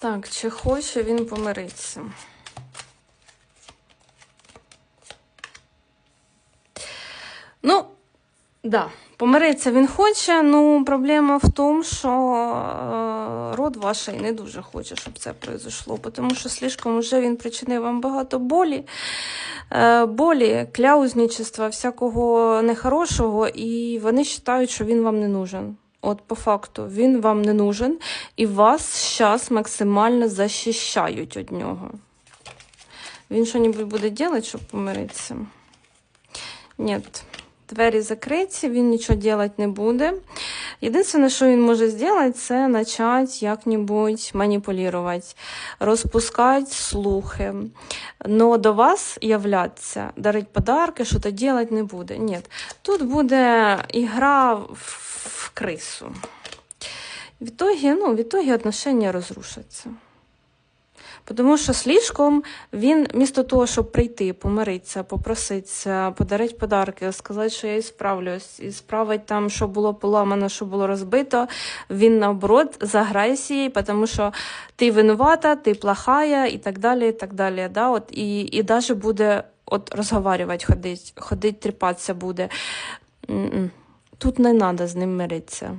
Так, чи хоче він помиритися? Ну, да, помиритися він хоче, ну проблема в тому, що е, род ваш не дуже хоче, щоб це произошло, тому що слишком вже він причинив вам багато болі, е, болі, кляузничества, всякого нехорошого, і вони вважають, що він вам не нужен. От по факту він вам не нужен, і вас зараз максимально захищають від нього. Він щось буде робити, щоб помиритися? Ні. Двері закриті, він нічого робити не буде. Єдине, що він може зробити, це почати як-небудь маніпулювати, розпускати слухи. Но до вас являться, дарити подарки, що то робити не буде. Ні. Тут буде ігра в крису. В итоге, ну, в итоге отношения розрушаться. Тому що слишком він, вмісто того, щоб прийти, помиритися, попроситися, подарити подарки, сказати, що я і справлюсь, і справити там, що було поламано, що було розбито, він наоборот заграйся їй, тому що ти винувата, ти плохая і так далі. і так далі. Да? От, і, і навіть буде от, розговарювати, ходить, ходить, тріпатися буде. Тут не треба з ним миритися.